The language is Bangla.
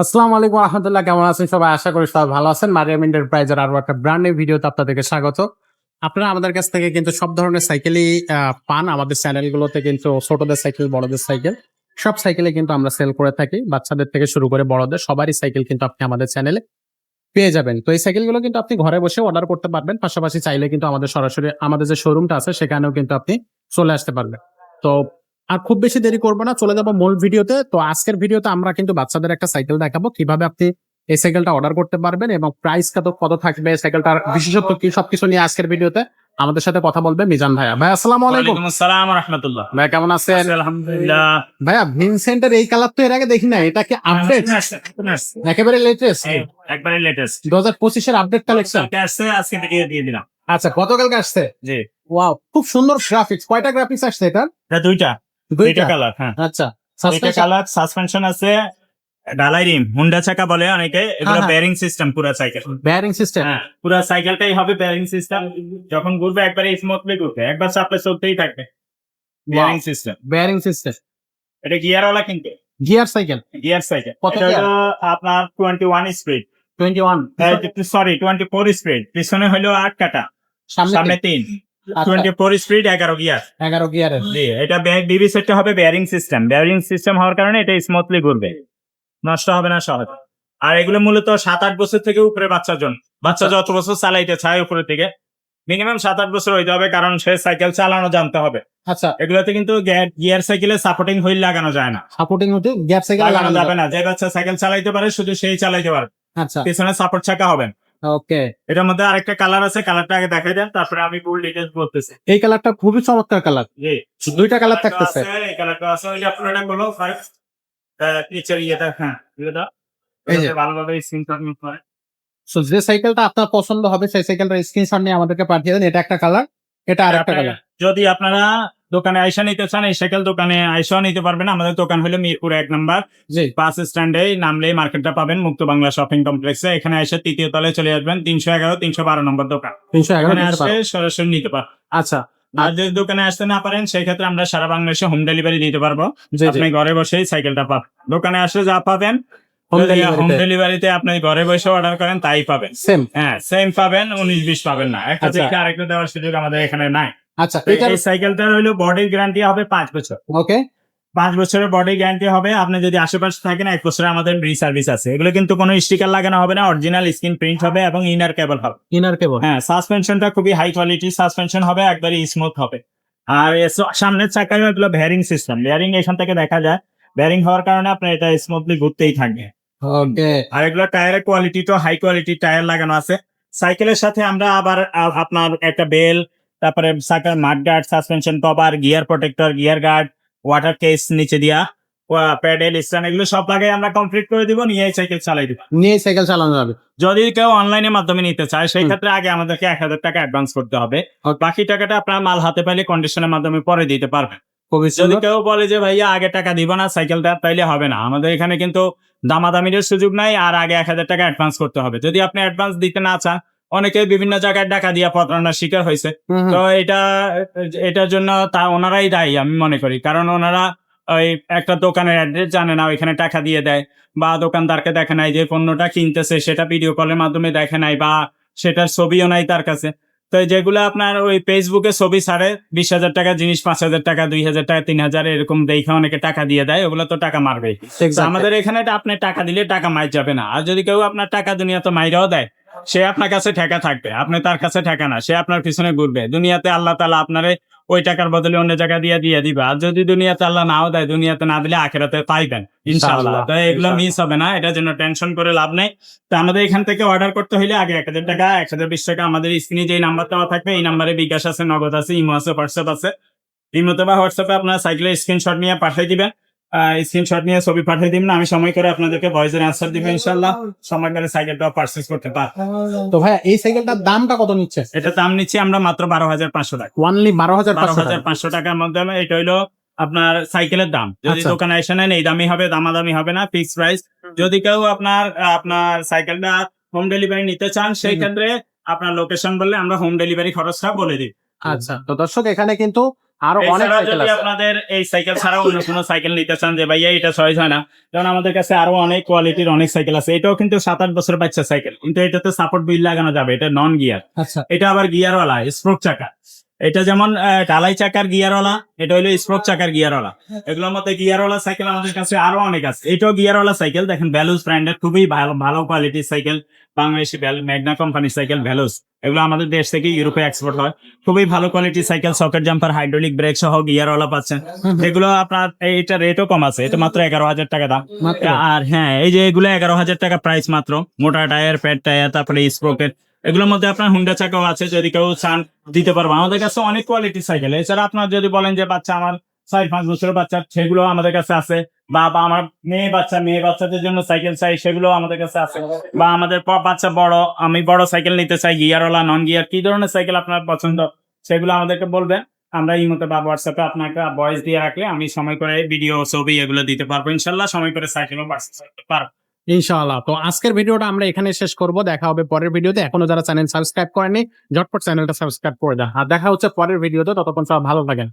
আসসালামু আলাইকুম রহমতুল্লাহ কেমন আছেন সবাই? আশা করি সবাই ভালো আছেন। মারিয়াম এন্টারপ্রাইজের আরও একটা ব্র্যান্ডের ভিডিওতে আপনাদেরকে স্বাগত। আপনারা আমাদের কাছ থেকে কিন্তু সব ধরনের সাইকেলই পান। আমাদের চ্যানেলগুলোতে কিন্তু ছোটদের সাইকেল, বড়দের সাইকেল, সব সাইকেলে কিন্তু আমরা সেল করে থাকি। বাচ্চাদের থেকে শুরু করে বড়দের, সবারই সাইকেল কিন্তু আপনি আমাদের চ্যানেলে পেয়ে যাবেন। তো এই সাইকেলগুলো কিন্তু আপনি ঘরে বসে অর্ডার করতে পারবেন। পাশাপাশি চাইলে কিন্তু আমাদের সরাসরি আমাদের যে শোরুমটা আছে, সেখানেও কিন্তু আপনি চলে আসতে পারবেন। তো আর খুব বেশি দেরি করব না চলে যাব মূল ভিডিওতে। তো আজকের ভিডিওতে আমরা কিন্তু বাচ্চাদের একটা সাইকেল দেখাবো কীভাবে আপনি এই সাইকেলটা অর্ডার করতে পারবেন এবং প্রাইস কত কত থাকবে সাইকেলটার বিশেষত্ব কি সবকিছু নিয়ে আজকের ভিডিওতে আমাদের সাথে কথা বলবে মিজান ভাইয়া। ভাই আসসালামু আলাইকুম। আসসালাম রহমতুল্লাহ। ভাই কেমন আছেন? আলহামদুলিল্লাহ। ভাইয়া ভিনসেন্টের এই কালার তো এর আগে দেখি না এটা কি আপডেট একেবারে লেটেস্ট একবারে লেটেস্ট দু হাজার পঁচিশের আপডেট কালেকশন আসছে আজকে দিয়ে দিলাম। আচ্ছা গতকালকে আসছে? জি। ওয়াও খুব সুন্দর গ্রাফিক্স কয়টা গ্রাফিক্স আসছে এটা দুইটা। দুইটা? কালার হ্যাঁ। আচ্ছা দুইটা কালার সাসপেনশন আছে ডালাই রিম হুন্ডা চাকা বলে অনেকে এগুলো। বেয়ারিং সিস্টেম পুরো সাইকেল বেয়ারিং সিস্টেম হ্যাঁ পুরো সাইকেলটাই হবে বেয়ারিং সিস্টেম যখন ঘুরবে একবারে স্মুথলি ঘুরবে একবার চলতেই থাকবে। বেয়ারিং সিস্টেম বেয়ারিং সিস্টেম এটা গিয়ারওয়ালা কিন্তু। গিয়ার সাইকেল গিয়ার সাইকেল আপনার twenty one speed twenty one sorry twenty four speed পিছনে হলো আট কাটা। সামনে তিন। টোয়েন্টি ফোর স্পিড এগারো গিয়ার এগারো গিয়ারের জি এটা বিবি সেটটা হবে বেয়ারিং সিস্টেম বেয়ারিং সিস্টেম হওয়ার কারণে এটা স্মুথলি ঘুরবে। নষ্ট হবে না সহজ। আর এগুলো মূলত সাত আট বছর থেকে উপরে বাচ্চার জন্য বাচ্চা। যত বছর চালাইতে চায় উপরে থেকে মিনিমাম সাত আট বছর হইতে হবে কারণ সে সাইকেল চালানো জানতে হবে। আচ্ছা। এগুলোতে কিন্তু গিয়ার সাইকেলে সাপোর্টিং হুইল লাগানো যায় না। সাপোর্টিং হতে গিয়ার সাইকেল লাগানো যাবে না। যে বাচ্চা সাইকেল চালাইতে পারে শুধু সেই চালাইতে পারে আচ্ছা। পিছনে সাপোর্ট চাকা হবে। ওকে এটার মধ্যে আরেকটা কালার আছে কালারটা আগে দেখাই দেন তারপরে আমি ফুল ডিটেলস বলতেছি। এই কালারটা খুবই চমৎকার কালার জি। দুইটা কালার থাকতেছে। এই কালারটা আছে ওই যে আপনার এটা বলো ফার্স্ট নিচের ইয়েটা হ্যাঁ ইয়েটা এই যে। ভালোভাবে স্ক্রিনশট নিতে পারে সো যে সাইকেলটা আপনার পছন্দ হবে সেই সাইকেলটার স্ক্রিনশট নিয়ে আমাদেরকে পাঠিয়ে দেন এটা একটা কালার এটা আর একটা কালার যদি আপনারা দোকানে আইসা নিতে চান এই সাইকেল দোকানে আইসাও নিতে পারবেন। আমাদের দোকান হলো মিরপুর এক নাম্বার। জি। বাস স্ট্যান্ডে নামলেই মার্কেটটা পাবেন মুক্ত বাংলা শপিং কমপ্লেক্সে। এখানে এসে তৃতীয় তলায় চলে আসবেন তিনশো এগারো তিনশো বারো নম্বর দোকান। তিনশো এগারো সরাসরি নিতে পারেন আচ্ছা। আর যদি দোকানে আসতে না পারেন সেই ক্ষেত্রে আমরা সারা বাংলাদেশে হোম ডেলিভারি দিতে পারব। আপনি ঘরে বসেই সাইকেলটা পাবেন। দোকানে আসলে যা পাবেন হোম হোম ডেলিভারিতে আপনি ঘরে বসে অর্ডার করেন তাই পাবেন। সেম হ্যাঁ সেম পাবেন উনিশ বিশ পাবেন না। একটা আচ্ছা। আরেকটা দেওয়ার সুযোগ আমাদের এখানে নাই। আচ্ছা এটা এই সাইকেলটার হইল বডির গ্যারান্টি হবে পাঁচ বছর। ওকে। পাঁচ বছরের বডি গ্যারান্টি হবে আপনি যদি আশেপাশে থাকেন এক বছরে আমাদের ফ্রি সার্ভিস আছে। এগুলো কিন্তু কোনো স্টিকার লাগানো হবে না অরিজিনাল স্ক্রিন প্রিন্ট হবে এবং ইনার কেবল হবে। ইনার কেবল হ্যাঁ সাসপেনশনটা খুবই হাই কোয়ালিটি সাসপেনশন হবে একবারে স্মুথ হবে। আর সামনের চাকায় এগুলো ভ্যারিং সিস্টেম ভ্যারিং এখান থেকে দেখা যায় ভ্যারিং হওয়ার কারণে আপনার এটা স্মুথলি ঘুরতেই থাকবে ওকে। আর এগুলো টায়ারের কোয়ালিটি তো হাই কোয়ালিটি টায়ার লাগানো আছে। সাইকেলের সাথে আমরা আবার আপনার একটা বেল তারপরে cycle mud guard suspension cover gear protector gear guard water case নিচে দিয়া প্যাডেল স্ট্যান্ড এগুলো সব লাগাই আমরা কমপ্লিট করে দিব নিয়ে সাইকেল চালাই দিব। নিয়ে সাইকেল চালানো যাবে। যদি কেউ অনলাইনের মাধ্যমে নিতে চায় সেই ক্ষেত্রে আগে আমাদেরকে এক হাজার টাকা অ্যাডভান্স করতে হবে। বাকি টাকাটা আপনার মাল হাতে পাইলে কন্ডিশনের মাধ্যমে পরে দিতে পারবেন। যদি কেউ বলে যে ভাইয়া আগে টাকা দিব না সাইকেলটা তাইলে হবে না। আমাদের এখানে কিন্তু দামাদামির সুযোগ নাই আর আগে এক হাজার টাকা অ্যাডভান্স করতে হবে। যদি আপনি অ্যাডভান্স দিতে না চান অনেকে বিভিন্ন জায়গায় টাকা দিয়ে প্রতারণার শিকার হয়েছে। তো এটা এটার জন্য তা ওনারাই দায়ী আমি মনে করি। কারণ ওনারা ওই একটা দোকানের অ্যাড্রেস জানে না ওইখানে টাকা দিয়ে দেয়। বা দোকানদারকে দেখে নাই যে পণ্যটা কিনতেছে সেটা ভিডিও কলের মাধ্যমে দেখে নাই বা সেটার ছবিও নাই তার কাছে। তো যেগুলো আপনার ওই ফেসবুকে ছবি ছাড়ে বিশ হাজার টাকা জিনিস পাঁচ হাজার টাকা দুই হাজার টাকা তিন হাজার এরকম দেখে অনেকে টাকা দিয়ে দেয় ওগুলো তো টাকা Exactly. আমাদের এখানে আপনি টাকা দিলে টাকা মার যাবে না। আর যদি কেউ আপনার টাকা দুনিয়া তো মাইরাও দেয় সে আপনার কাছে ঠেকা থাকবে আপনি তার কাছে ঠেকা না সে আপনার পিছনে ঘুরবে। দুনিয়াতে আল্লাহ তালা আপনারে ওই টাকার বদলে অন্য জায়গা দিয়ে দিয়ে দিবে। আর যদি দুনিয়াতে আল্লাহ নাও দেয় দুনিয়াতে না দিলে আখেরাতে পাইবেন ইনশাআল্লাহ তো এগুলো মিস হবে না এটার জন্য টেনশন করে লাভ নেই। তো আমাদের এখান থেকে অর্ডার করতে হলে আগে এক হাজার টাকা এক হাজার বিশ টাকা আমাদের স্ক্রিনে যে নাম্বার দেওয়া থাকবে এই নাম্বারে বিকাশ আছে নগদ আছে ইমো আছে হোয়াটসঅ্যাপ আছে। ইমোতে বা হোয়াটসঅ্যাপে আপনার সাইকেলের স্ক্রিনশট নিয়ে পাঠিয়ে দিবেন। স্ক্রিনশট নিয়ে ছবি পাঠিয়ে দিবেন আমি সময় করে আপনাদেরকে ভয়েসের অ্যান্সার দিব ইনশাল্লাহ সময় করে সাইকেলটা পারচেস করতে পার। তো ভাইয়া এই সাইকেলটার দামটা কত নিচ্ছে? এটা দাম নিচ্ছি আমরা মাত্র বারো হাজার পাঁচশো টাকা। ওয়ানলি বারো হাজার বারো হাজার পাঁচশো টাকার মধ্যে এটা হইল আপনার সাইকেলের দাম। যদি আচ্ছা। দোকানে এসে নেন এই দামই হবে দামাদামি হবে না ফিক্স প্রাইস যদি কেউ আপনার আপনার সাইকেলটা হোম ডেলিভারি নিতে চান সেই ক্ষেত্রে আপনার লোকেশন বললে আমরা হোম ডেলিভারি খরচটা বলে দিই। আচ্ছা তো দর্শক এখানে কিন্তু আরও অনেক সাইকেল আছে। আপনাদের এই সাইকেল ছাড়াও অন্য কোনো সাইকেল নিতে চান যে ভাইয়া এটা চয়েস হয় না। কারণ আমাদের কাছে আরও অনেক কোয়ালিটির অনেক সাইকেল আছে। এটাও কিন্তু সাত আট বছর বাচ্চা সাইকেল কিন্তু এটাতে সাপোর্ট বিল লাগানো যাবে। এটা নন গিয়ার আচ্ছা। এটা আবার গিয়ারওয়ালা স্প্রোক চাকা। এটা যেমন ঢালাই চাকার গিয়ারওয়ালা এটা হলো স্প্রোক চাকার গিয়ারওয়ালা। এগুলোর মধ্যে গিয়ারওয়ালা সাইকেল আমাদের কাছে আরও অনেক আছে। এটাও গিয়ারওয়ালা সাইকেল দেখেন ভ্যালুস ব্র্যান্ডের খুবই ভালো ভালো কোয়ালিটির সাইকেল। বাংলাদেশি ম্যাগনা কোম্পানির সাইকেল ভ্যালুস। এগুলো আমাদের দেশ থেকে ইউরোপে এক্সপোর্ট হয়। খুবই ভালো কোয়ালিটির cycle socket jumper hydraulic brake সহ গিয়ারওয়ালা পাচ্ছেন। এগুলো আপনার এইটা রেটও কম আছে এটা মাত্র এগারো হাজার টাকা দাম। আর হ্যাঁ এই যে এগুলো এগারো হাজার টাকা প্রাইস মাত্র। মোটা টায়ার প্যাড টায়ার তারপরে স্প্রোকেট এগুলোর মধ্যে আপনার হুন্ডা চাকাও আছে, যদি কেউ চান দিতে পারব। আমাদের কাছে অনেক কোয়ালিটির সাইকেল এছাড়া আপনার যদি বলেন যে, বাচ্চা, আমার চার পাঁচ বছরের বাচ্চা সেগুলো আমাদের কাছে আছে। বা আমার মেয়ে বাচ্চা, মেয়ে বাচ্চাদের জন্য সাইকেল চাই সেগুলো আমাদের কাছে আছে। বা, আমাদের বাচ্চা বড়, আমি বড় সাইকেল নিতে চাই, গিয়ারওয়ালা নন গিয়ার কি ধরনের সাইকেল আপনার পছন্দ, সেগুলো আমাদেরকে বলবেন। আমরা এই মতো বা হোয়াটসঅ্যাপে আপনাকে ভয়েস দিয়ে রাখলে আমি সময় করে ভিডিও ছবি এগুলো দিতে পারব। ইনশাল্লাহ সময় করে সাইকেলও পারব ইনশাআল্লাহ। তো আজকের ভিডিওটা আমরা এখানে শেষ করব। দেখা হবে পরের ভিডিওতে। এখনও যারা চ্যানেল সাবস্ক্রাইব করেনি ঝটপট চ্যানেলটা সাবস্ক্রাইব করে দেন। আর দেখা হচ্ছে পরের ভিডিওতে। ততক্ষণ সব ভালো থাকেন।